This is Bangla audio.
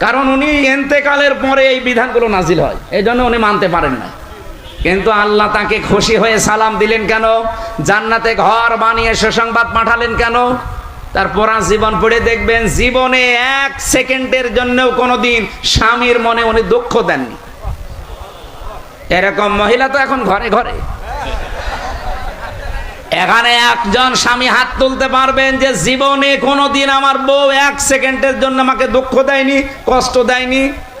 কারণ উনি এন্তেকালের পরে এই বিধানগুলো নাজিল হয়। এই জন্য উনি মানতে পারেন না কিন্তু আল্লাহ তাকে খুশি হয়ে সালাম দিলেন কেন? জান্নাতে ঘর বানিয়ে সুসংবাদ পাঠালেন কেন? তার পুরা জীবন পড়ে দেখবেন, জীবনে এক সেকেন্ডের জন্যও কোনোদিন স্বামীর মনে উনি দুঃখ দেননি। এরকম মহিলা তো এখন ঘরে ঘরে। এখানে একজন স্বামী হাত তুলতে পারবেন যে জীবনে কোনো দিন আমার বউ এক সেকেন্ডের জন্য আমাকে দুঃখ দেয়নি, কষ্ট দেয়নি।